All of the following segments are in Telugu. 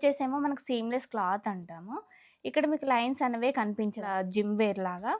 వచ్చేసేమో మనకు సీమ్లెస్ క్లాత్ అంటాము. ఇక్కడ మీకు లైన్స్ అనేవే కనిపించదు జిమ్ వేర్ లాగా.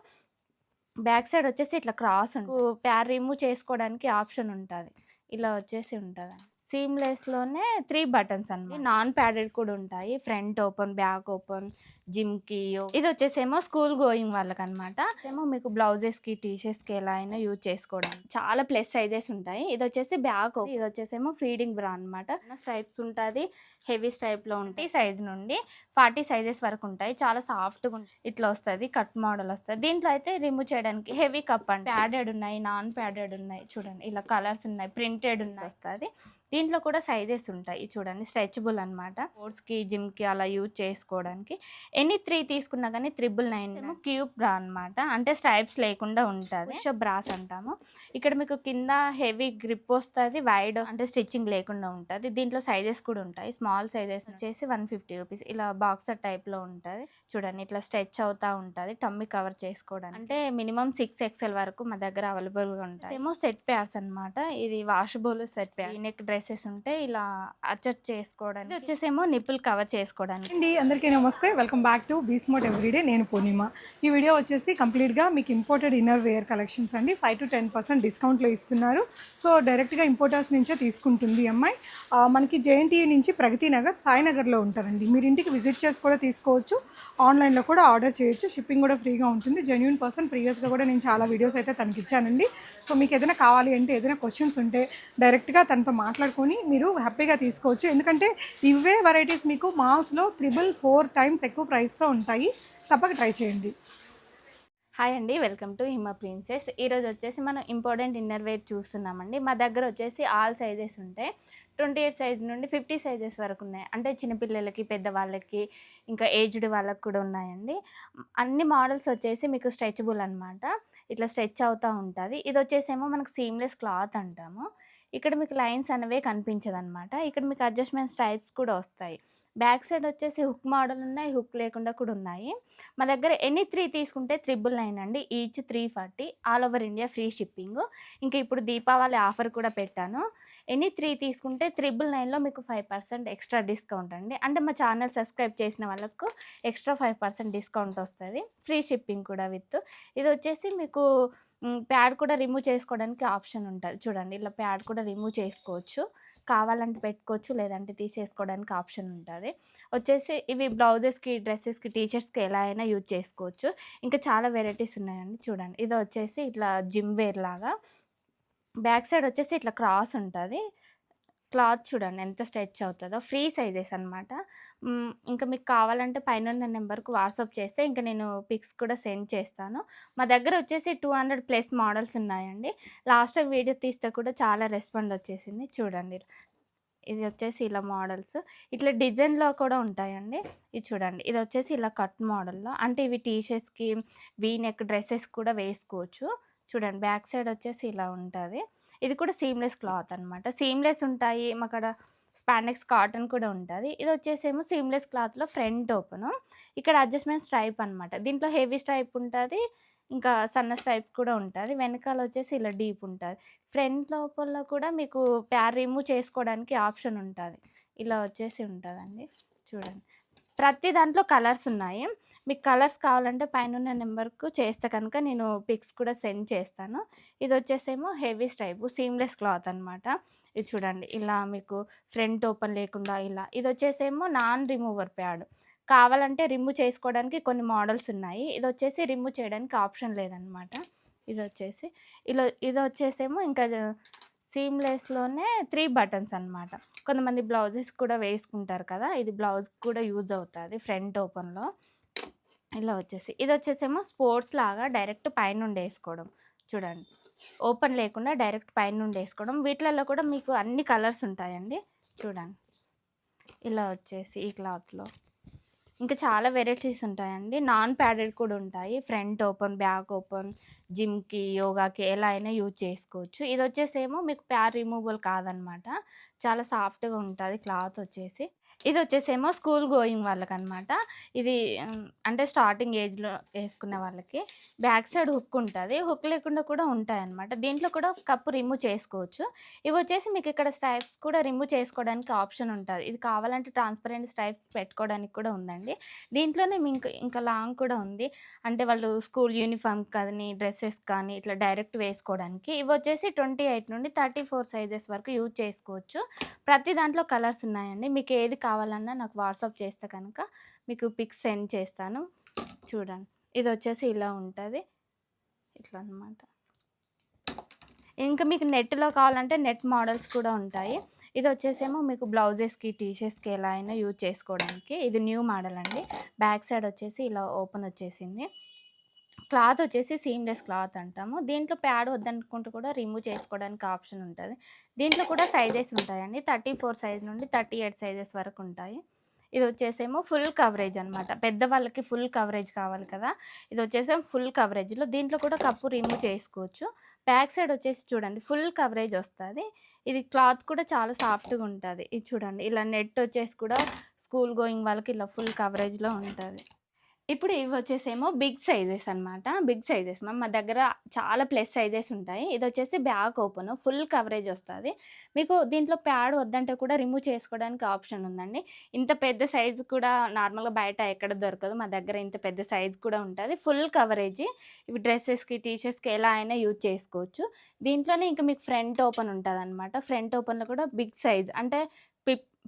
బ్యాక్ సైడ్ వచ్చేసి ఇట్లా క్రాస్ ఉంటుంది. ప్యార్ రిమూవ్ చేసుకోవడానికి ఆప్షన్ ఉంటుంది. ఇలా వచ్చేసి ఉంటుంది సీమ్లెస్లోనే త్రీ బటన్స్ అన్నమాట. నాన్ ప్యాడెడ్ కూడా ఉంటాయి. ఫ్రంట్ ఓపెన్ బ్యాక్ ఓపెన్ జిమ్కి ఇది వచ్చేసేమో స్కూల్ గోయింగ్ వాళ్ళకి అనమాట ఏమో మీకు బ్లౌజెస్కి టీషర్ట్స్కి ఎలా అయినా యూజ్ చేసుకోవడానికి. చాలా ప్లస్ సైజెస్ ఉంటాయి. ఇది వచ్చేసి బ్యాక్ ఇది వచ్చేసేమో ఫీడింగ్ బ్రా అనమాట స్ట్రైప్స్ ఉంటుంది. హెవీ స్ట్రైప్లో ఉంటాయి. సైజ్ నుండి ఫార్టీ సైజెస్ వరకు ఉంటాయి. చాలా సాఫ్ట్గా ఉంటుంది ఇట్లా వస్తుంది కట్ మోడల్ వస్తుంది. దీంట్లో అయితే రిమూవ్ చేయడానికి హెవీ కప్ అంటే ప్యాడెడ్ ఉన్నాయి నాన్ ప్యాడెడ్ ఉన్నాయి. చూడండి ఇలా కలర్స్ ఉన్నాయి ప్రింటెడ్ ఉన్నాయి వస్తుంది. దీంట్లో కూడా సైజెస్ ఉంటాయి చూడండి. స్ట్రెచబుల్ అనమాట స్పోర్ట్స్కి జిమ్కి అలా యూజ్ చేసుకోవడానికి. ఎనీ త్రీ తీసుకున్నా కానీ త్రిబుల్ నైన్ క్యూబ్ బ్రా అనమాట అంటే స్ట్రైప్స్ లేకుండా ఉంటుంది. బ్రాస్ అంటాము. ఇక్కడ మీకు కింద హెవీ గ్రిప్ వస్తుంది వైడ్ అంటే స్టిచ్చింగ్ లేకుండా ఉంటుంది. దీంట్లో సైజెస్ కూడా ఉంటాయి. స్మాల్ సైజెస్ వచ్చేసి వన్ ఫిఫ్టీ రూపీస్. ఇలా బాక్సర్ టైప్లో ఉంటుంది. చూడండి ఇట్లా స్ట్రెచ్ అవుతా ఉంటుంది. టమ్మి కవర్ చేసుకోవడానికి. అంటే మినిమం సిక్స్ ఎక్స్ఎల్ వరకు మా దగ్గర అవైలబుల్గా ఉంటాయి. ఏమో సెట్ ప్యార్స్ అనమాట ఇది washable set pair neck dresses ఉంటే ఇలా అడ్జస్ట్ చేసుకోవడానికి. వచ్చేసేమో నిప్పుల్ కవర్ చేసుకోవడానికి. అండి అందరికీ నమస్తే. వెల్కమ్ బ్యాక్ టు బీస్మోట్ ఎవ్రీడే నేను పూర్ణిమ. ఈ వీడియో వచ్చేసి కంప్లీట్గా మీకు ఇంపోర్టెడ్ ఇన్నర్ వేర్ కలెక్షన్స్ అండి ఫైవ్ టు టెన్ పర్సెంట్ డిస్కౌంట్లో ఇస్తున్నారు. సో డైరెక్ట్గా ఇంపోర్టర్స్ నుంచే తీసుకుంటుంది అమ్మాయి. మనకి జేఎన్టీ నుంచి ప్రగతి నగర్ సాయినగర్లో ఉంటారండి. మీరు ఇంటికి విజిట్ చేసి కూడా తీసుకోవచ్చు. ఆన్లైన్లో కూడా ఆర్డర్ చేయొచ్చు. షిప్పింగ్ కూడా ఫ్రీగా ఉంటుంది. జెన్యున్ పర్సన్ ప్రీవియస్గా కూడా నేను చాలా వీడియోస్ అయితే తనకి ఇచ్చానండి సో మీకు ఏదైనా కావాలి అంటే ఏదైనా క్వశ్చన్స్ ఉంటే డైరెక్ట్గా తనతో మాట్లాడుకొని మీరు హ్యాపీగా తీసుకోవచ్చు. ఎందుకంటే ఇవే వెరైటీస్ మీకు మాల్స్లో త్రిబుల్ ఫోర్ టైమ్స్ ఎక్కువ ప్రైస్తో ఉంటాయి. తప్పక ట్రై చేయండి. హాయ్ అండి వెల్కమ్ టు హిమ ప్రిన్సెస్. ఈరోజు వచ్చేసి మనం ఇంపార్టెంట్ ఇన్నర్ వేర్ చూస్తున్నామండి. మా దగ్గర వచ్చేసి ఆల్ సైజెస్ ఉంటాయి. ట్వంటీ ఎయిట్ సైజ్ నుండి ఫిఫ్టీ సైజెస్ వరకు ఉన్నాయి. అంటే చిన్నపిల్లలకి పెద్దవాళ్ళకి ఇంకా ఏజ్డ్ వాళ్ళకి కూడా ఉన్నాయండి. అన్ని మోడల్స్ వచ్చేసి మీకు స్ట్రెచబుల్ అనమాట ఇట్లా స్ట్రెచ్ అవుతూ ఉంటుంది. ఇది వచ్చేసేమో మనకు సీమ్లెస్ క్లాత్ అంటాము. ఇక్కడ మీకు లైన్స్ అనేవే కనిపించదనమాట ఇక్కడ మీకు అడ్జస్ట్మెంట్ స్ట్రైప్స్ కూడా వస్తాయి. బ్యాక్ సైడ్ వచ్చేసి హుక్ మోడల్ ఉన్నాయి హుక్ లేకుండా కూడా ఉన్నాయి. మా దగ్గర ఎన్ని త్రీ తీసుకుంటే త్రిబుల్ నైన్ అండి. Each three forty all over India free shipping. ఇంకా ఇప్పుడు దీపావళి ఆఫర్ కూడా పెట్టాను. ఎన్ని త్రీ తీసుకుంటే త్రిబుల్ నైన్లో మీకు ఫైవ్ పర్సెంట్ ఎక్స్ట్రా డిస్కౌంట్ అండి. అంటే మా ఛానల్ సబ్స్క్రైబ్ చేసిన వాళ్ళకు ఎక్స్ట్రా ఫైవ్ పర్సెంట్ డిస్కౌంట్ వస్తుంది. ఫ్రీ షిప్పింగ్ కూడా విత్. ఇది వచ్చేసి మీకు ప్యాడ్ కూడా రిమూవ్ చేసుకోవడానికి ఆప్షన్ ఉంటుంది. చూడండి ఇలా ప్యాడ్ కూడా రిమూవ్ చేసుకోవచ్చు. కావాలంటే పెట్టుకోవచ్చు లేదంటే తీసేసుకోవడానికి ఆప్షన్ ఉంటుంది. వచ్చేసి ఇవి బ్లౌజెస్కి డ్రెస్సెస్కి టీషర్ట్స్కి ఎలా అయినా యూజ్ చేసుకోవచ్చు. ఇంకా చాలా వెరైటీస్ ఉన్నాయండి చూడండి. ఇది వచ్చేసి ఇట్లా జిమ్ వేర్ లాగా. బ్యాక్ సైడ్ వచ్చేసి ఇట్లా క్రాస్ ఉంటుంది. క్లాత్ చూడండి ఎంత స్ట్రెచ్ అవుతుందో. ఫ్రీ సైజెస్ అనమాట ఇంకా మీకు కావాలంటే పైన ఉన్న నెంబర్కి వాట్సాప్ చేస్తే ఇంకా నేను పిక్స్ కూడా సెండ్ చేస్తాను. మా దగ్గర వచ్చేసి టూ హండ్రెడ్ ప్లస్ మోడల్స్ ఉన్నాయండి. లాస్ట్ టైం వీడియో తీస్తే కూడా చాలా రెస్పాండ్ వచ్చేసింది. చూడండి. ఇది వచ్చేసి ఇలా మోడల్స్. ఇట్లా డిజైన్లో కూడా ఉంటాయండి. ఇది చూడండి. ఇది వచ్చేసి ఇలా కట్ మోడల్లో. అంటే ఇవి టీషర్ట్స్కి వీ నెక్ డ్రెస్సెస్ కూడా వేసుకోవచ్చు. చూడండి. బ్యాక్ సైడ్ వచ్చేసి ఇలా ఉంటుంది. ఇది కూడా సీమ్లెస్ క్లాత్ అనమాట సీమ్లెస్ ఉంటాయి అక్కడ స్పాండెక్స్ కాటన్ కూడా ఉంటుంది. ఇది వచ్చేసేమో సీమ్లెస్ క్లాత్లో ఫ్రంట్ ఓపెన్ ఇక్కడ అడ్జస్ట్మెంట్ స్ట్రైప్ అనమాట దీంట్లో హెవీ స్ట్రైప్ ఉంటుంది ఇంకా సన్న స్ట్రైప్ కూడా ఉంటుంది. వెనకాల వచ్చేసి ఇలా డీప్ ఉంటుంది. ఫ్రంట్ లోపల కూడా మీకు ప్యార్ రిమూవ్ చేసుకోవడానికి ఆప్షన్ ఉంటుంది. ఇలా వచ్చేసి ఉంటుందండి. చూడండి. ప్రతి దాంట్లో కలర్స్ ఉన్నాయి. మీకు కలర్స్ కావాలంటే పైన ఉన్న నెంబర్కు చేస్తే కనుక నేను పిక్స్ కూడా సెండ్ చేస్తాను. ఇది వచ్చేసేమో హెవీ స్ట్రైప్ సీమ్లెస్ క్లాత్ అనమాట ఇది చూడండి ఇలా మీకు ఫ్రంట్ ఓపెన్ లేకుండా ఇలా. ఇది వచ్చేసేమో నాన్ రిమూవర్ ప్యాడ్. కావాలంటే రిమూవ్ చేసుకోవడానికి కొన్ని మోడల్స్ ఉన్నాయి. ఇది వచ్చేసి రిమూవ్ చేయడానికి ఆప్షన్ లేదనమాట ఇది వచ్చేసి ఇలా ఇది వచ్చేసేమో ఇంకా సీమ్లెస్లోనే త్రీ బటన్స్ అనమాట కొంతమంది బ్లౌజెస్ కూడా వేసుకుంటారు కదా ఇది బ్లౌజ్ కూడా యూజ్ అవుతుంది ఫ్రంట్ ఓపెన్లో. ఇలా వచ్చేసి ఇది వచ్చేసేమో స్పోర్ట్స్ లాగా డైరెక్ట్ పైనుండి వేసుకోవడం. చూడండి ఓపెన్ లేకుండా డైరెక్ట్ పైనుండి వేసుకోవడం. వీటిలలో కూడా మీకు అన్ని కలర్స్ ఉంటాయండి. చూడండి ఇలా వచ్చేసి ఈ క్లాత్లో. ఇంకా చాలా వెరైటీస్ ఉంటాయండి. నాన్ ప్యాడెడ్ కూడా ఉంటాయి. ఫ్రంట్ ఓపెన్ బ్యాక్ ఓపెన్ జిమ్కి యోగాకి ఎలా అయినా యూజ్ చేసుకోవచ్చు. ఇది వచ్చేసేమో మీకు ప్యార్ రిమూవల్ కాదనమాట. చాలా సాఫ్ట్గా ఉంటుంది క్లాత్ వచ్చేసి. ఇది వచ్చేసేమో స్కూల్ గోయింగ్ వాళ్ళకనమాట. ఇది అంటే స్టార్టింగ్ ఏజ్‌లో వేసుకున్న వాళ్ళకి. బ్యాక్ సైడ్ హుక్ ఉంటుంది హుక్ లేకుండా కూడా ఉంటాయన్నమాట. దీంట్లో కూడా కప్పు రిమూవ్ చేసుకోవచ్చు. ఇవి వచ్చేసి మీకు ఇక్కడ స్ట్రైప్స్ కూడా రిమూవ్ చేసుకోవడానికి ఆప్షన్ ఉంటుంది ఇది కావాలంటే ట్రాన్స్‌పరెంట్ స్ట్రైప్స్ పెట్టుకోవడానికి కూడా ఉందండి. దీంట్లోనే మీకు ఇంకా లాంగ్ కూడా ఉంది. అంటే వాళ్ళు స్కూల్ యూనిఫార్మ్ కానీ, డ్రెస్సెస్ కానీ ఇట్లా డైరెక్ట్ వేసుకోవడానికి. ఇవి వచ్చేసి ట్వంటీ ఎయిట్ నుండి 34 సైజెస్ వరకు యూజ్ చేసుకోవచ్చు. ప్రతి దాంట్లో కలర్స్ ఉన్నాయండి. మీకు ఏది కావాలన్నా నాకు వాట్సాప్ చేస్తే కనుక మీకు పిక్స్ సెండ్ చేస్తాను. చూడండి. ఇది వచ్చేసి ఇలా ఉంటుంది ఇట్లా అన్నమాట. ఇంకా మీకు నెట్‌లో కావాలంటే నెట్ మోడల్స్ కూడా ఉంటాయి. ఇది వచ్చేసేమో మీకు బ్లౌజెస్‌కి, టీ షర్ట్స్‌కి ఎలా అయినా యూజ్ చేసుకోవడానికి. ఇది న్యూ మోడల్ అండి. బ్యాక్ సైడ్ వచ్చేసి ఇలా ఓపెన్ వచ్చేసింది. క్లాత్ వచ్చేసి సీమ్‌లెస్ క్లాత్ అంటాము. దీంట్లో ప్యాడ్ వద్దనుకుంటే కూడా రిమూవ్ చేసుకోవడానికి ఆప్షన్ ఉంటుంది దీంట్లో కూడా సైజెస్ ఉంటాయండి. 34 సైజ్ నుండి 38 సైజెస్ వరకు ఉంటాయి. ఇది వచ్చేసేమో ఫుల్ కవరేజ్ అనమాట. పెద్దవాళ్ళకి ఫుల్ కవరేజ్ కావాలి కదా! ఇది వచ్చేసేమో ఫుల్ కవరేజ్‌లో దీంట్లో కూడా కప్పు రిమూవ్ చేసుకోవచ్చు. బ్యాక్ సైడ్ వచ్చేసి చూడండి ఫుల్ కవరేజ్ వస్తుంది ఇది క్లాత్ కూడా చాలా సాఫ్ట్‌గా ఉంటుంది ఇది చూడండి ఇలా నెట్ వచ్చేసి కూడా స్కూల్ గోయింగ్ వాళ్ళకి ఇలా ఫుల్ కవరేజ్‌లో ఉంటుంది ఇప్పుడు ఇవి వచ్చేసేమో బిగ్ సైజెస్ అనమాట. బిగ్ సైజెస్ మా మా దగ్గర చాలా ప్లస్ సైజెస్ ఉంటాయి. ఇది వచ్చేసి బ్యాక్ ఓపెన్ ఫుల్ కవరేజ్ వస్తుంది మీకు దీంట్లో ప్యాడ్ వద్దంటే కూడా రిమూవ్ చేసుకోవడానికి ఆప్షన్ ఉందండి. ఇంత పెద్ద సైజ్ కూడా నార్మల్‌గా బయట ఎక్కడ దొరకదు. మా దగ్గర ఇంత పెద్ద సైజ్ కూడా ఉంటుంది ఫుల్ కవరేజ్. ఇవి డ్రెస్సెస్కి టీషర్ట్స్కి ఎలా అయినా యూజ్ చేసుకోవచ్చు. దీంట్లోనే ఇంకా మీకు ఫ్రంట్ ఓపెన్ ఉంటుంది అనమాట ఫ్రంట్ ఓపెన్‌లో కూడా బిగ్ సైజ్ అంటే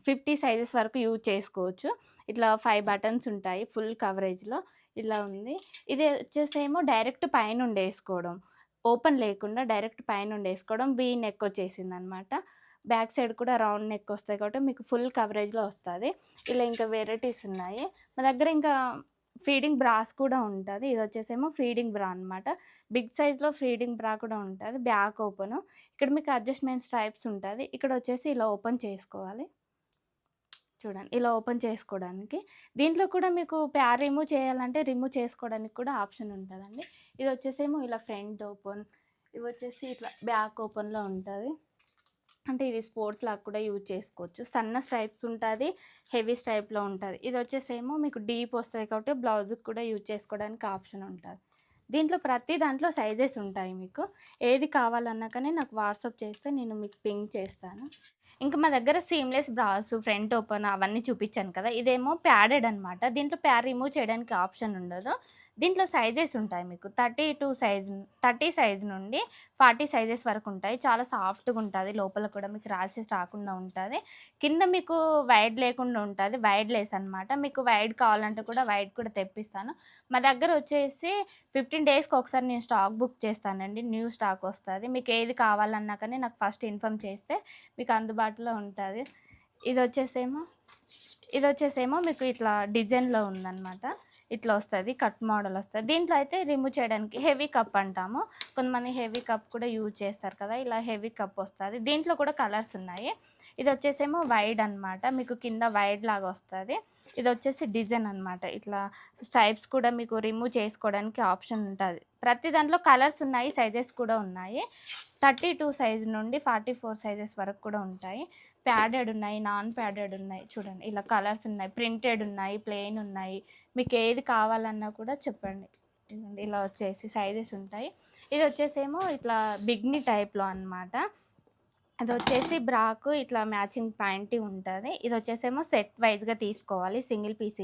ఫిఫ్టీ సైజెస్ వరకు యూజ్ చేసుకోవచ్చు. ఇట్లా ఫైవ్ బటన్స్ ఉంటాయి ఫుల్ కవరేజ్‌లో. ఇలా ఉంది. ఇది వచ్చేసేమో డైరెక్ట్ పైన ఉండేసుకోవడం ఓపెన్ లేకుండా డైరెక్ట్ పైన ఉండేసుకోవడం వీ నెక్ వచ్చేసింది అనమాట బ్యాక్ సైడ్ కూడా రౌండ్ నెక్ వస్తాయి కాబట్టి మీకు ఫుల్ కవరేజ్‌లో వస్తుంది ఇలా ఇంకా వెరైటీస్ ఉన్నాయి. మా దగ్గర ఇంకా ఫీడింగ్ బ్రాస్ కూడా ఉంటుంది ఇది వచ్చేసేమో ఫీడింగ్ బ్రా అనమాట. బిగ్ సైజ్‌లో ఫీడింగ్ బ్రా కూడా ఉంటుంది బ్యాక్ ఓపెన్. ఇక్కడ మీకు అడ్జస్ట్మెంట్స్ టైప్స్ ఉంటుంది ఇక్కడ వచ్చేసి ఇలా ఓపెన్ చేసుకోవాలి. చూడండి. ఇలా ఓపెన్ చేసుకోవడానికి. దీంట్లో కూడా మీకు ప్యార్ రిమూవ్ చేయాలంటే రిమూవ్ చేసుకోవడానికి కూడా ఆప్షన్ ఉంటుందండి ఇది వచ్చేసేమో ఇలా ఫ్రంట్ ఓపెన్. ఇవొచ్చేసి ఇట్లా బ్యాక్ ఓపెన్‌లో ఉంటుంది అంటే ఇది స్పోర్ట్స్ లాగా కూడా యూజ్ చేసుకోవచ్చు. సన్న స్ట్రైప్స్ ఉంటుంది హెవీ స్ట్రైప్‌లో ఉంటుంది ఇది వచ్చేసేమో మీకు డీప్ వస్తుంది కాబట్టి బ్లౌజ్‌కి కూడా యూజ్ చేసుకోవడానికి ఆప్షన్ ఉంటుంది దీంట్లో ప్రతి దాంట్లో సైజెస్ ఉంటాయి మీకు. ఏది కావాలన్నా కానీ నాకు వాట్సాప్ చేస్తే నేను మీకు పింక్ చేస్తాను. ఇంకా మా దగ్గర సీమ్‌లెస్ బ్రాస్, ఫ్రంట్ ఓపెన్ అవన్నీ చూపించాను కదా! ఇదేమో ప్యాడెడ్ అనమాట. దీంట్లో ప్యాడ్ రిమూవ్ చేయడానికి ఆప్షన్ ఉండదు. దీంట్లో సైజెస్ ఉంటాయి మీకు. 32 సైజ్ 30 సైజ్ నుండి 40 సైజెస్ వరకు ఉంటాయి. చాలా సాఫ్ట్‌గా ఉంటుంది లోపల కూడా మీకు ర్యాషెస్ రాకుండా ఉంటుంది కింద మీకు వైడ్ లేకుండా ఉంటుంది వైడ్ లెస్ అనమాట. మీకు వైడ్ కావాలంటే కూడా వైడ్ కూడా తెప్పిస్తాను. మా దగ్గర వచ్చేసి 15 డేస్‌కి ఒకసారి నేను స్టాక్ బుక్ చేస్తానండి. న్యూ స్టాక్ వస్తుంది మీకు ఏది కావాలన్నా కానీ నాకు ఫస్ట్ ఇన్ఫార్మ్ చేస్తే మీకు అందుబాటులో ఉంటుంది ఇది వచ్చేసేమో ఇది వచ్చేసేమో మీకు ఇట్లా డిజైన్‌లో ఉందనమాట. ఇట్లా వస్తుంది కట్ మోడల్ వస్తుంది దీంట్లో అయితే రిమూవ్ చేయడానికి హెవీ కప్ అంటాము. కొంతమంది హెవీ కప్ కూడా యూజ్ చేస్తారు కదా! ఇలా హెవీ కప్ వస్తుంది దీంట్లో కూడా కలర్స్ ఉన్నాయి. ఇది వచ్చేసేమో వైడ్ అనమాట. మీకు కింద వైడ్ లాగా వస్తుంది ఇది వచ్చేసి డిజైన్ అనమాట. ఇట్లా స్టైప్స్ కూడా మీకు రిమూవ్ చేసుకోవడానికి ఆప్షన్ ఉంటుంది ప్రతి దాంట్లో కలర్స్ ఉన్నాయి. సైజెస్ కూడా ఉన్నాయి. 32 సైజ్ నుండి 44 సైజెస్ వరకు కూడా ఉంటాయి. ప్యాడెడ్ ఉన్నాయి. నాన్ ప్యాడెడ్ ఉన్నాయి. చూడండి ఇలా కలర్స్ ఉన్నాయి. ప్రింటెడ్ ఉన్నాయి. ప్లెయిన్ ఉన్నాయి. మీకు ఏది కావాలన్నా కూడా చెప్పండి. ఇలా వచ్చేసి సైజెస్ ఉంటాయి. ఇదొచ్చేసేమో ఇట్లా బిగ్నీ టైప్‌లో అనమాట. ఇదొచ్చేసి బ్రాకు ఇట్లా మ్యాచింగ్ ప్యాంటీ ఉంటుంది ఇది వచ్చేసేమో సెట్ వైజ్గా తీసుకోవాలి. సింగిల్ పీస్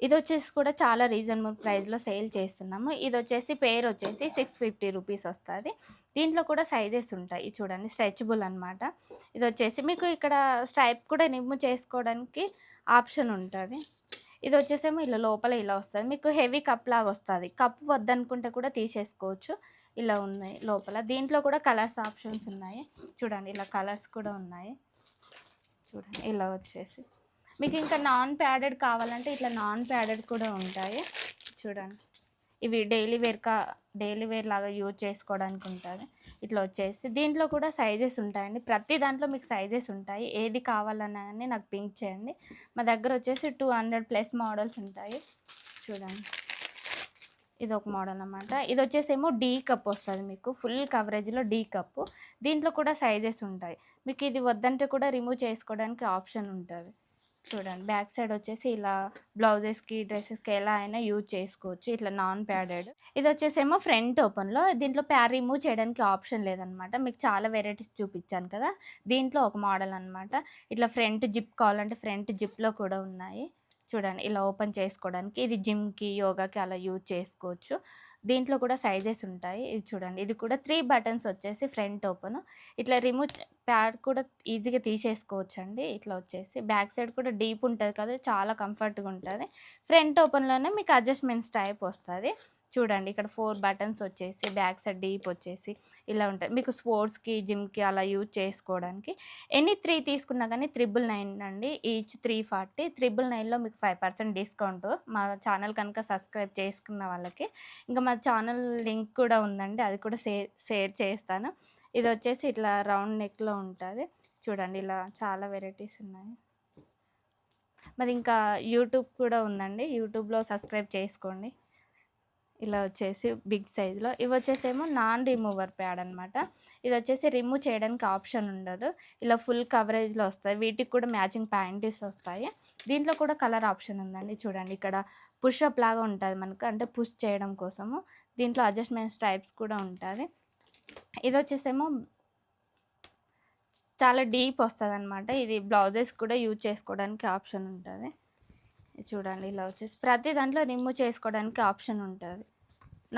ఇది వచ్చేసి కూడా చాలా రీజనబుల్ ప్రైస్‌లో సేల్ చేస్తున్నాము. ఇది వచ్చేసి పేర్ వచ్చేసి 650 రూపీస్ వస్తుంది దీంట్లో కూడా సైజెస్ ఉంటాయి. చూడండి స్ట్రెచబుల్ అనమాట. ఇది వచ్చేసి మీకు ఇక్కడ స్ట్రైప్ కూడా నిమ్ము చేసుకోవడానికి ఆప్షన్ ఉంటుంది ఇది వచ్చేసేమో ఇలా లోపల ఇలా వస్తుంది మీకు హెవీ కప్ లాగా వస్తుంది కప్ వద్దనుకుంటే కూడా తీసేసుకోవచ్చు. ఇలా ఉన్నాయి లోపల. దీంట్లో కూడా కలర్స్ ఆప్షన్స్ ఉన్నాయి. చూడండి ఇలా కలర్స్ కూడా ఉన్నాయి. చూడండి ఇలా వచ్చేసి. మీకు ఇంకా నాన్ ప్యాడెడ్ కావాలంటే ఇట్లా నాన్ ప్యాడెడ్ కూడా ఉంటాయి. చూడండి. ఇవి డైలీ వేర్ కా డైలీ వేర్ లాగా యూజ్ చేసుకోవడానికి ఉంటుంది ఇట్లా వచ్చేసి దీంట్లో కూడా సైజెస్ ఉంటాయండి. ప్రతి దాంట్లో మీకు సైజెస్ ఉంటాయి. ఏది కావాలన్నా కానీ నాకు పింక్ చేయండి. మా దగ్గర వచ్చేసి 200 ప్లస్ మోడల్స్ ఉంటాయి. చూడండి. ఇది ఒక మోడల్ అనమాట ఇది వచ్చేసేమో డీ కప్ వస్తుంది మీకు ఫుల్ కవరేజ్లో డీ కప్పు దీంట్లో కూడా సైజెస్ ఉంటాయి మీకు ఇది వద్దంటే కూడా రిమూవ్ చేసుకోవడానికి ఆప్షన్ ఉంటుంది చూడండి. బ్యాక్ సైడ్ వచ్చేసి ఇలా బ్లౌజెస్కి డ్రెస్సెస్కి ఎలా అయినా యూజ్ చేసుకోవచ్చు. ఇట్లా నాన్ ప్యాడెడ్. ఇది వచ్చేసేమో ఫ్రంట్ ఓపెన్లో. దీంట్లో ప్యాడ్ రిమూవ్ చేయడానికి ఆప్షన్ లేదనమాట. మీకు చాలా వెరైటీస్ చూపించాను కదా. దీంట్లో ఒక మోడల్ అనమాట. ఇట్లా ఫ్రంట్ జిప్ కావాలంటే ఫ్రంట్ జిప్లో కూడా ఉన్నాయి. చూడండి. ఇలా ఓపెన్ చేసుకోవడానికి. ఇది జిమ్కి యోగాకి అలా యూజ్ చేసుకోవచ్చు. దీంట్లో కూడా సైజెస్ ఉంటాయి. ఇది చూడండి. ఇది కూడా త్రీ బటన్స్ వచ్చేసి ఫ్రంట్ ఓపెన్. ఇట్లా రిమూవ్ ప్యాడ్ కూడా ఈజీగా తీసేసుకోవచ్చు అండి ఇట్లా వచ్చేసి బ్యాక్ సైడ్ కూడా డీప్ ఉంటుంది కదా చాలా కంఫర్ట్గా ఉంటుంది. ఫ్రంట్ ఓపెన్లోనే మీకు అడ్జస్ట్మెంట్స్ టైప్ వస్తుంది. చూడండి ఇక్కడ ఫోర్ బటన్స్ వచ్చేసి బ్యాక్ సైడ్ డీప్ వచ్చేసి ఇలా ఉంటుంది మీకు స్పోర్ట్స్కి జిమ్కి అలా యూజ్ చేసుకోవడానికి ఎనీ త్రీ తీసుకున్నా కానీ త్రిబుల్ నైన్ అండి. ఈచ్ త్రీ ఫార్టీ త్రిబుల్ నైన్లో మీకు ఫైవ్ పర్సెంట్ డిస్కౌంట్. మా ఛానల్ కనుక సబ్స్క్రైబ్ చేసుకున్న వాళ్ళకి. ఇంకా మా ఛానల్ లింక్ కూడా ఉందండి అది కూడా షేర్ షేర్ చేస్తాను. ఇది వచ్చేసి ఇట్లా రౌండ్ నెక్లో ఉంటుంది. చూడండి ఇలా చాలా వెరైటీస్ ఉన్నాయి. మరి ఇంకా యూట్యూబ్ కూడా ఉందండి. యూట్యూబ్లో సబ్స్క్రైబ్ చేసుకోండి. ఇలా వచ్చేసి బిగ్ సైజులో. ఇవి వచ్చేసేమో నాన్ రిమూవర్ ప్యాడ్ అనమాట ఇది వచ్చేసి రిమూవ్ చేయడానికి ఆప్షన్ ఉండదు. ఇలా ఫుల్ కవరేజ్లో వస్తాయి. వీటికి కూడా మ్యాచింగ్ ప్యాంటీస్ వస్తాయి. దీంట్లో కూడా కలర్ ఆప్షన్ ఉందండి. చూడండి ఇక్కడ పుష్ అప్ లాగా ఉంటుంది మనకు. అంటే పుష్ చేయడం కోసము. దీంట్లో అడ్జస్ట్మెంట్స్ టైప్స్ కూడా ఉంటుంది. ఇది వచ్చేసేమో చాలా డీప్ వస్తుంది అనమాట ఇది బ్లౌజెస్ కూడా యూజ్ చేసుకోవడానికి ఆప్షన్ ఉంటుంది. చూడండి ఇలా వచ్చేసి ప్రతి దాంట్లో రిమూవ్ చేసుకోవడానికి ఆప్షన్ ఉంటుంది.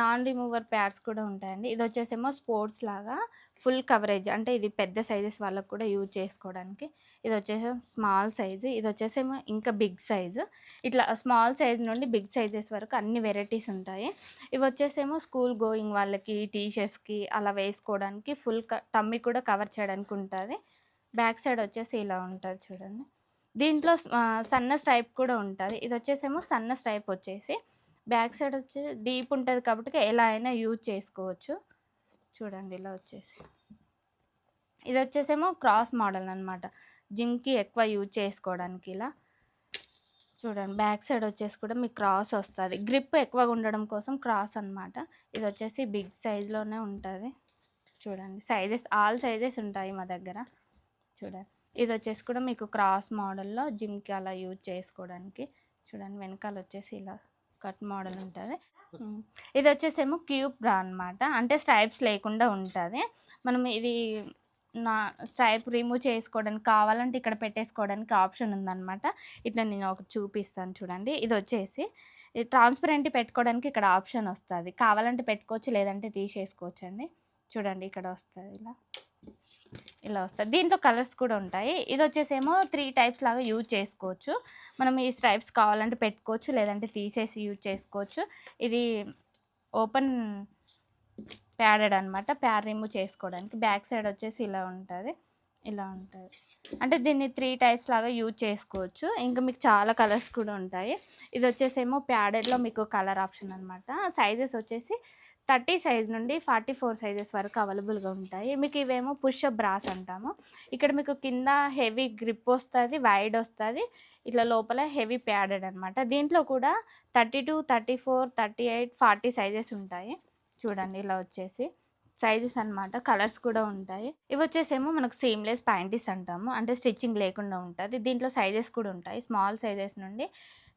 నాన్ రిమూవర్ ప్యాడ్స్ కూడా ఉంటాయండి. ఇది వచ్చేసేమో స్పోర్ట్స్ లాగా ఫుల్ కవరేజ్ అంటే ఇది పెద్ద సైజెస్ వాళ్ళకు కూడా యూజ్ చేసుకోవడానికి. ఇది వచ్చేసి స్మాల్ సైజు ఇది వచ్చేసేమో ఇంకా బిగ్ సైజు. ఇట్లా స్మాల్ సైజ్ నుండి బిగ్ సైజెస్ వరకు అన్ని వెరైటీస్ ఉంటాయి. ఇవి వచ్చేసేమో స్కూల్ గోయింగ్ వాళ్ళకి టీషర్ట్స్కి అలా వేసుకోవడానికి ఫుల్ టమ్మి కూడా కవర్ చేయడానికి ఉంటుంది. బ్యాక్ సైడ్ వచ్చేసి ఇలా ఉంటుంది చూడండి. దీంట్లో సన్న స్ట్రైప్ కూడా ఉంటుంది. ఇది వచ్చేసేమో సన్న స్ట్రైప్ వచ్చేసి బ్యాక్ సైడ్ వచ్చి డీప్ ఉంటుంది కాబట్టి ఎలా అయినా యూజ్ చేసుకోవచ్చు. చూడండి ఇలా వచ్చేసి. ఇది వచ్చేసేమో క్రాస్ మోడల్ అనమాట జిమ్కి ఎక్కువ యూజ్ చేసుకోవడానికి ఇలా. చూడండి బ్యాక్ సైడ్ వచ్చేసి కూడా మీకు క్రాస్ వస్తుంది. గ్రిప్ ఎక్కువగా ఉండడం కోసం క్రాస్ అనమాట ఇది వచ్చేసి బిగ్ సైజ్లోనే ఉంటుంది. చూడండి సైజెస్ ఆల్ సైజెస్ ఉంటాయి మా దగ్గర. చూడండి. ఇది వచ్చేసి కూడా మీకు క్రాస్ మోడల్లో జిమ్కి అలా యూజ్ చేసుకోవడానికి. చూడండి వెనకాల వచ్చేసి ఇలా కట్ మోడల్ ఉంటుంది. ఇది వచ్చేసేమో క్యూబ్ బ్రా అనమాట అంటే స్ట్రైప్స్ లేకుండా ఉంటుంది. మనం ఇది నా స్ట్రైప్ రిమూవ్ చేసుకోవడానికి కావాలంటే ఇక్కడ పెట్టేసుకోవడానికి ఆప్షన్ ఉందన్నమాట. ఇట్లా నేను ఒకటి చూపిస్తాను చూడండి. ఇది వచ్చేసి ట్రాన్స్పరెంట్ పెట్టుకోవడానికి ఇక్కడ ఆప్షన్ వస్తుంది. కావాలంటే పెట్టుకోవచ్చు లేదంటే తీసేసుకోవచ్చు అండి చూడండి ఇక్కడ వస్తుంది ఇలా. ఇలా వస్తుంది దీంట్లో కలర్స్ కూడా ఉంటాయి. ఇది వచ్చేసేమో త్రీ టైప్స్ లాగా యూజ్ చేసుకోవచ్చు. మనం ఈ స్ట్రైప్స్ కావాలంటే పెట్టుకోవచ్చు లేదంటే తీసేసి యూజ్ చేసుకోవచ్చు. ఇది ఓపెన్ ప్యాడెడ్ అనమాట ప్యాడ్ రిమూవ్ చేసుకోవడానికి. బ్యాక్ సైడ్ వచ్చేసి ఇలా ఉంటుంది. ఇలా ఉంటుంది. అంటే దీన్ని త్రీ టైప్స్ లాగా యూజ్ చేసుకోవచ్చు. ఇంకా మీకు చాలా కలర్స్ కూడా ఉంటాయి. ఇది వచ్చేసేమో ప్యాడెడ్లో మీకు కలర్ ఆప్షన్ అనమాట సైజెస్ వచ్చేసి థర్టీ సైజ్ నుండి ఫార్టీ ఫోర్ సైజెస్ వరకు అవైలబుల్గా ఉంటాయి. మీకు ఇవేమో పుష్ బ్రాస్ అంటాము. ఇక్కడ మీకు కింద హెవీ గ్రిప్ వస్తుంది వైడ్ వస్తుంది. ఇట్లా లోపల హెవీ ప్యాడెడ్ అనమాట దీంట్లో కూడా thirty two thirty four thirty eight forty sizes ఉంటాయి. చూడండి ఇలా వచ్చేసి సైజెస్ అన్నమాట. కలర్స్ కూడా ఉంటాయి. ఇవి వచ్చేసేమో మనకు సీమ్లెస్ ప్యాంటీస్ అంటాము. అంటే స్టిచ్చింగ్ లేకుండా ఉంటుంది. దీంట్లో సైజెస్ కూడా ఉంటాయి. స్మాల్ సైజెస్ నుండి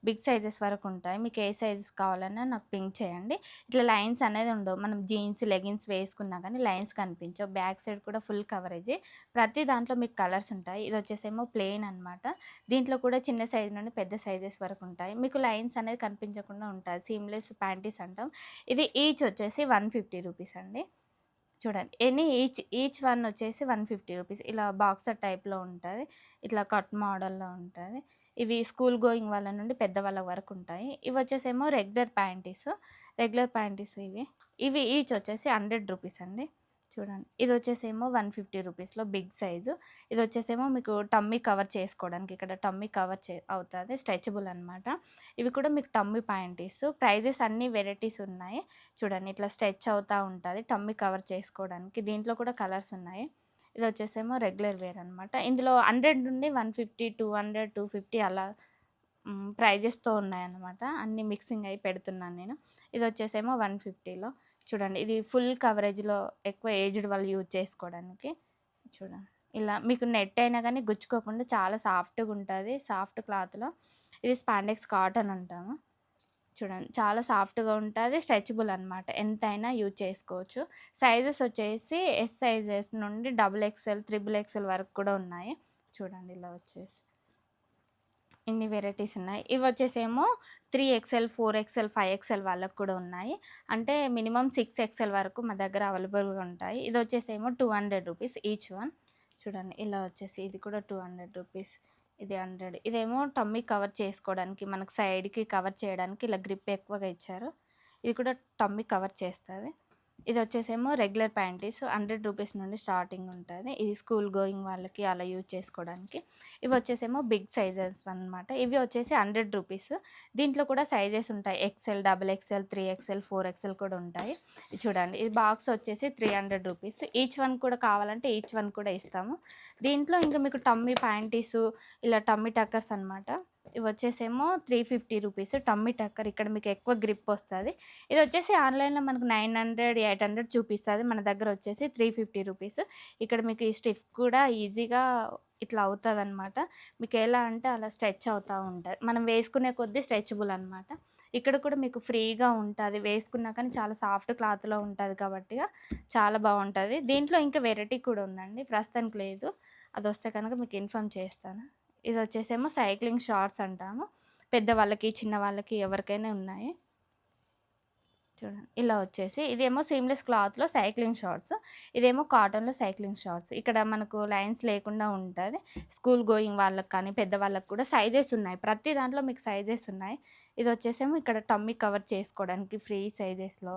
బిగ్ సైజెస్ వరకు ఉంటాయి. మీకు ఏ సైజెస్ కావాలన్నా నాకు పింక్ చేయండి. ఇట్లా లైన్స్ అనేది ఉండవు. మనం జీన్స్ లెగిన్స్ వేసుకున్నా కానీ లైన్స్ కనిపించవు. బ్యాక్ సైడ్ కూడా ఫుల్ కవరేజ్. ప్రతి దాంట్లో మీకు కలర్స్ ఉంటాయి. ఇది వచ్చేసేమో ప్లెయిన్ అనమాట దీంట్లో కూడా చిన్న సైజ్ నుండి పెద్ద సైజెస్ వరకు ఉంటాయి. మీకు లైన్స్ అనేది కనిపించకుండా ఉంటుంది సీమ్లెస్ ప్యాంటీస్ అంటాం. ఇది ఈచ్ వచ్చేసి వన్ ఫిఫ్టీ రూపీస్ అండి. చూడండి. ఎనీ ఈచ్ ఈచ్ వన్ వచ్చేసి వన్ ఫిఫ్టీ రూపీస్. ఇలా బాక్సర్ టైప్లో ఉంటుంది. ఇట్లా కట్ మోడల్లో ఉంటుంది. ఇవి స్కూల్ గోయింగ్ వాళ్ళ నుండి పెద్దవాళ్ళ వరకు ఉంటాయి. ఇవి వచ్చేసేమో రెగ్యులర్ ప్యాంటీస్. రెగ్యులర్ ప్యాంటీస్ ఇవి. ఇవి ఈచ్ వచ్చేసి హండ్రెడ్ రూపీస్ అండి. చూడండి. ఇది వచ్చేసేమో వన్ ఫిఫ్టీ రూపీస్లో బిగ్ సైజు. ఇది వచ్చేసేమో మీకు టమ్మీ కవర్ చేసుకోవడానికి ఇక్కడ టమ్మీ కవర్ చే అవుతుంది. స్ట్రెచబుల్ అనమాట ఇవి కూడా మీకు టమ్మీ ప్యాంటీస్. ప్రైజెస్ అన్ని వెరైటీస్ ఉన్నాయి. చూడండి ఇట్లా స్ట్రెచ్ అవుతూ ఉంటుంది టమ్మీ కవర్ చేసుకోవడానికి. దీంట్లో కూడా కలర్స్ ఉన్నాయి. ఇది వచ్చేసేమో రెగ్యులర్ వేర్ అనమాట ఇందులో హండ్రెడ్ నుండి one fifty two hundred two fifty అలా ప్రైజెస్తో ఉన్నాయన్నమాట. అన్ని మిక్సింగ్ అయి పెడుతున్నాను నేను. ఇది వచ్చేసేమో వన్ ఫిఫ్టీలో. చూడండి. ఇది ఫుల్ కవరేజ్లో ఎక్కువ ఏజ్డ్ వాళ్ళు యూజ్ చేసుకోవడానికి. చూడండి. ఇలా మీకు నెట్ అయినా కానీ గుచ్చుకోకుండా చాలా సాఫ్ట్గా ఉంటుంది. సాఫ్ట్ క్లాత్లో ఇది స్పాండెక్స్ కాటన్ అంటాము. చూడండి. చాలా సాఫ్ట్గా ఉంటుంది. స్ట్రెచబుల్ అనమాట ఎంతైనా యూజ్ చేసుకోవచ్చు. సైజెస్ వచ్చేసి ఎస్ సైజెస్ నుండి డబుల్ ఎక్స్ఎల్ త్రిబుల్ ఎక్స్ఎల్ వరకు కూడా ఉన్నాయి. చూడండి. ఇలా వచ్చేసి. ఇన్ని వెరైటీస్ ఉన్నాయి. ఇవి వచ్చేసేమో three XL four XL five XL వాళ్ళకు కూడా ఉన్నాయి. అంటే మినిమం సిక్స్ ఎక్స్ఎల్ వరకు మా దగ్గర అవైలబుల్గా ఉంటాయి. ఇది వచ్చేసేమో two hundred rupees each one. చూడండి ఇలా వచ్చేసి ఇది కూడా టూ హండ్రెడ్ రూపీస్. ఇది హండ్రెడ్. ఇదేమో టమ్మీ కవర్ చేసుకోవడానికి మనకు సైడ్కి కవర్ చేయడానికి ఇలా గ్రిప్ ఎక్కువగా ఇచ్చారు. ఇది కూడా టమ్మీ కవర్ చేస్తుంది. ఇది వచ్చేసేమో రెగ్యులర్ ప్యాంటీస్ హండ్రెడ్ రూపీస్ నుండి స్టార్టింగ్ ఉంటుంది. ఇది స్కూల్ గోయింగ్ వాళ్ళకి అలా యూజ్ చేసుకోవడానికి. ఇవి వచ్చేసేమో బిగ్ సైజెస్ అన్నమాట. ఇవి వచ్చేసి హండ్రెడ్ రూపీస్. దీంట్లో కూడా సైజెస్ ఉంటాయి. XL double XL three XL four XL కూడా ఉంటాయి. చూడండి. ఇది బాక్స్ వచ్చేసి three hundred rupees. Each one కూడా కావాలంటే ఈచ్ వన్ కూడా ఇస్తాము. దీంట్లో ఇంకా మీకు టమ్మీ ప్యాంటీస్ ఇలా టమ్మీ టక్కర్స్ అన్నమాట. ఇవి వచ్చేసేమో three fifty rupees. Tummy tucker ఇక్కడ మీకు ఎక్కువ గ్రిప్ వస్తుంది. ఇది వచ్చేసి ఆన్లైన్లో మనకు నైన్ హండ్రెడ్ ఎయిట్ హండ్రెడ్ చూపిస్తుంది. మన దగ్గర వచ్చేసి త్రీ ఫిఫ్టీ రూపీస్. ఇక్కడ మీకు ఈ స్టిఫ్ కూడా ఈజీగా ఇట్లా అవుతుంది అనమాట మీకు ఎలా అంటే అలా స్ట్రెచ్ అవుతూ ఉంటుంది. మనం వేసుకునే కొద్దీ స్ట్రెచబుల్ అనమాట ఇక్కడ కూడా మీకు ఫ్రీగా ఉంటుంది. వేసుకున్నా కానీ చాలా సాఫ్ట్ క్లాత్లో ఉంటుంది కాబట్టి చాలా బాగుంటుంది. దీంట్లో ఇంకా వెరైటీ కూడా ఉందండి. ప్రస్తుతానికి లేదు. అది వస్తే కనుక మీకు ఇన్ఫామ్ చేస్తాను. ఇది వచ్చేసేమో సైక్లింగ్ షార్ట్స్ అంటాము. పెద్దవాళ్ళకి చిన్న వాళ్ళకి ఎవరికైనా ఉన్నాయి. చూడండి ఇలా వచ్చేసి ఇదేమో సీమ్లెస్ క్లాత్లో సైక్లింగ్ షార్ట్స్ ఇదేమో కాటన్లో సైక్లింగ్ షార్ట్స్. ఇక్కడ మనకు లైన్స్ లేకుండా ఉంటుంది. స్కూల్ గోయింగ్ వాళ్ళకి కానీ పెద్దవాళ్ళకి కూడా సైజెస్ ఉన్నాయి. ప్రతి దాంట్లో మీకు సైజెస్ ఉన్నాయి. ఇది వచ్చేసేమో ఇక్కడ టమ్మీ కవర్ చేసుకోవడానికి ఫ్రీ సైజెస్లో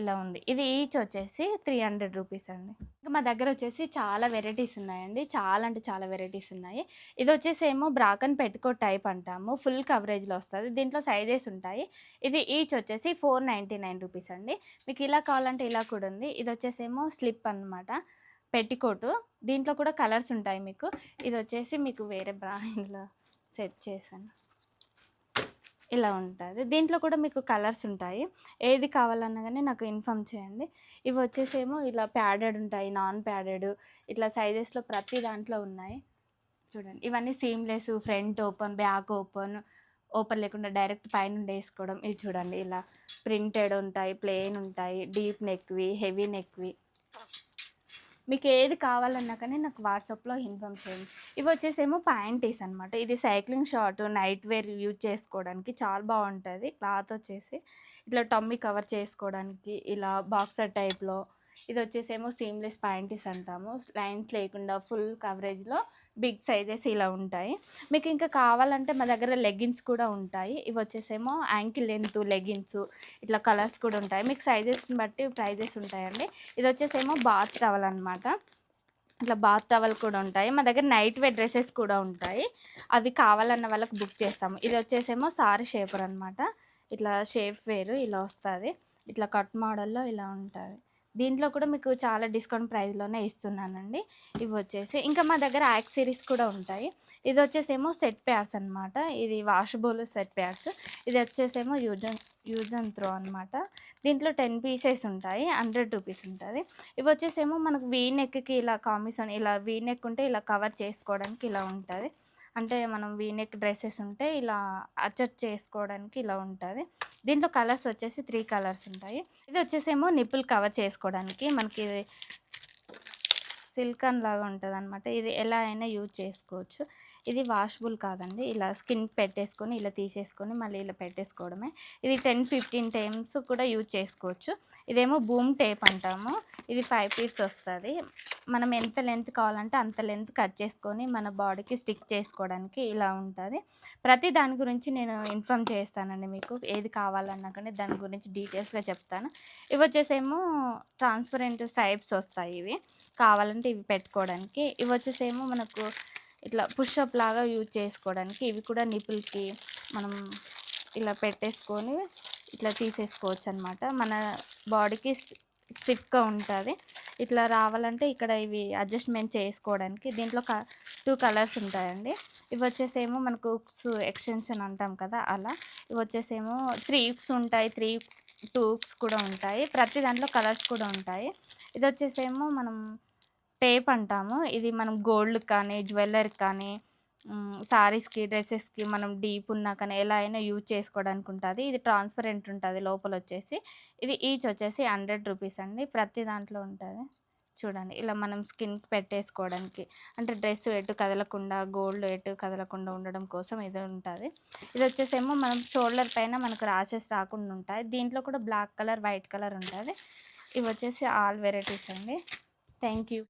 ఇలా ఉంది. ఇది ఈచ్ వచ్చేసి త్రీ హండ్రెడ్ రూపీస్ అండి. ఇంకా మా దగ్గర వచ్చేసి చాలా వెరైటీస్ ఉన్నాయండి. చాలా అంటే చాలా వెరైటీస్ ఉన్నాయి. ఇది వచ్చేసి ఏమో బ్రాకన్ పెట్టుకో టైప్ అంటాము. ఫుల్ కవరేజ్లో వస్తుంది. దీంట్లో సైజెస్ ఉంటాయి. ఇది ఈచ్ వచ్చేసి ఫోర్ నైంటీ నైన్ రూపీస్ అండి. మీకు ఇలా కావాలంటే ఇలా కూడా ఉంది. ఇది వచ్చేసేమో స్లిప్ అన్నమాట. పెట్టికోటు దీంట్లో కూడా కలర్స్ ఉంటాయి మీకు. ఇది వచ్చేసి మీకు వేరే బ్రాండ్లో సెట్ చేశాను. ఇలా ఉంటుంది. దీంట్లో కూడా మీకు కలర్స్ ఉంటాయి. ఏది కావాలన్నా కానీ నాకు ఇన్ఫామ్ చేయండి. ఇవి వచ్చేసేమో ఇలా ప్యాడెడ్ ఉంటాయి నాన్ ప్యాడెడ్. ఇట్లా సైజెస్లో ప్రతి దాంట్లో ఉన్నాయి. చూడండి. ఇవన్నీ seamless front open back open open లేకుండా డైరెక్ట్ పైన వేసుకోవడం ఇవి చూడండి. ఇలా ప్రింటెడ్ ఉంటాయి ప్లెయిన్ ఉంటాయి. డీప్ నెక్వి హెవీ నెక్వి మీకు ఏది కావాలన్నా కానీ నాకు వాట్సాప్లో ఇన్ఫామ్ చేయండి. ఇవి వచ్చేసేమో ప్యాంటీస్ అనమాట ఇది cycling short night wear use చేసుకోవడానికి చాలా బాగుంటుంది. క్లాత్ వచ్చేసి ఇట్లా టమ్మీ కవర్ చేసుకోవడానికి ఇలా బాక్సర్ టైప్లో ఇది వచ్చేసేమో సీమ్లెస్ ప్యాంటీస్ అంటాము. లైన్స్ లేకుండా ఫుల్ కవరేజ్లో బిగ్ సైజెస్ ఇలా ఉంటాయి. మీకు ఇంకా కావాలంటే మా దగ్గర లెగ్గిన్స్ కూడా ఉంటాయి. ఇవి వచ్చేసేమో యాంకిల్ లెంత్ లెగ్గిన్స్ ఇట్లా కలర్స్ కూడా ఉంటాయి. మీకు సైజెస్ని బట్టి ప్రైజెస్ ఉంటాయండి. ఇది వచ్చేసేమో బాత్ టవల్ అనమాట ఇట్లా బాత్ టవల్ కూడా ఉంటాయి. మా దగ్గర నైట్ వేర్ డ్రెస్సెస్ కూడా ఉంటాయి. అవి కావాలన్న వాళ్ళకి బుక్ చేస్తాము. ఇది వచ్చేసేమో సారీ షేపర్ అనమాట ఇట్లా షేప్ వేర్ ఇలా వస్తుంది. ఇట్లా కట్ మోడల్లో ఇలా ఉంటుంది. దీంట్లో కూడా మీకు చాలా డిస్కౌంట్ ప్రైస్లోనే ఇస్తున్నానండి. ఇవి వచ్చేసి ఇంకా మా దగ్గర యాక్ సిరీస్ కూడా ఉంటాయి. ఇది వచ్చేసేమో సెట్ ప్యాడ్స్ అనమాట ఇది వాషబుల్ సెట్ ప్యాడ్స్. ఇది వచ్చేసేమో use and use and throw అనమాట దీంట్లో టెన్ పీసెస్ ఉంటాయి. హండ్రెడ్ రూపీస్ ఉంటుంది. ఇవి వచ్చేసేమో మనకు వీ నెక్కి ఇలా కామిసన్ ఇలా వీ నెక్ ఉంటే ఇలా కవర్ చేసుకోవడానికి ఇలా ఉంటుంది. అంటే మనం వీనెక్ డ్రెస్సెస్ ఉంటే ఇలా అడ్జస్ట్ చేసుకోవడానికి ఇలా ఉంటుంది. దీంట్లో కలర్స్ వచ్చేసి త్రీ కలర్స్ ఉంటాయి. ఇది వచ్చేసేమో నిప్పులు కవర్ చేసుకోవడానికి మనకి ఇది సిల్కన్ లాగా ఉంటుంది అనమాట ఇది ఎలా అయినా యూజ్ చేసుకోవచ్చు. ఇది వాషబుల్ కాదండి. ఇలా స్కిన్ పెట్టేసుకొని ఇలా తీసేసుకొని మళ్ళీ ఇలా పెట్టేసుకోవడమే. ఇది టెన్ ఫిఫ్టీన్ టైమ్స్ కూడా యూజ్ చేసుకోవచ్చు. ఇదేమో బూమ్ టేప్ అంటాము. ఇది ఫైవ్ పీస్ వస్తుంది. మనం ఎంత లెంత్ కావాలంటే అంత లెంత్ కట్ చేసుకొని మన బాడీకి స్టిక్ చేసుకోవడానికి ఇలా ఉంటుంది. ప్రతి దాని గురించి నేను ఇన్ఫామ్ చేస్తానండి మీకు. ఏది కావాలన్నా కానీ దాని గురించి డీటెయిల్స్గా చెప్తాను. ఇవి వచ్చేసేమో ట్రాన్స్పరెంట్ స్ట్రైప్స్ వస్తాయి ఇవి. కావాలంటే ఇవి పెట్టుకోవడానికి. ఇవి వచ్చేసేమో మనకు ఇట్లా పుషప్ లాగా యూజ్ చేసుకోవడానికి. ఇవి కూడా నిపుల్కి మనం ఇలా పెట్టేసుకొని ఇట్లా తీసేసుకోవచ్చు అనమాట మన బాడీకి స్టిఫ్గా ఉంటుంది. ఇట్లా రావాలంటే ఇక్కడ ఇవి అడ్జస్ట్మెంట్ చేసుకోవడానికి దీంట్లో క టూ కలర్స్ ఉంటాయండి. ఇవి వచ్చేసేమో మనకు ఉప్స్ ఎక్స్టెన్షన్ అంటాం కదా అలా. ఇవి వచ్చేసేమో త్రీ ఉప్స్ ఉంటాయి త్రీ టూ ఉప్స్ కూడా ఉంటాయి. ప్రతి దాంట్లో కలర్స్ కూడా ఉంటాయి. ఇది వచ్చేసేమో మనం టేప్ అంటాము. ఇది మనం గోల్డ్ కానీ జ్యువెలరీ కానీ సారీస్కి డ్రెస్సెస్కి మనం డీప్ ఉన్నా కానీ ఎలా అయినా యూజ్ చేసుకోవడానికి ఉంటుంది. ఇది ట్రాన్స్పరెంట్ ఉంటుంది లోపల వచ్చేసి ఇది ఈచ్ వచ్చేసి హండ్రెడ్ రూపీస్ అండి. ప్రతి దాంట్లో ఉంటుంది. చూడండి ఇలా మనం స్కిన్కి పెట్టేసుకోవడానికి. అంటే డ్రెస్ ఎటు కదలకుండా గోల్డ్ ఎటు కదలకుండా ఉండడం కోసం ఇది ఉంటుంది. ఇది వచ్చేసేమో మనం షోల్డర్ పైన మనకు ర్యాషెస్ రాకుండా ఉంటాయి. దీంట్లో కూడా బ్లాక్ కలర్ వైట్ కలర్ ఉంటుంది. ఇవి వచ్చేసి ఆల్ వెరైటీస్ అండి. Thank you.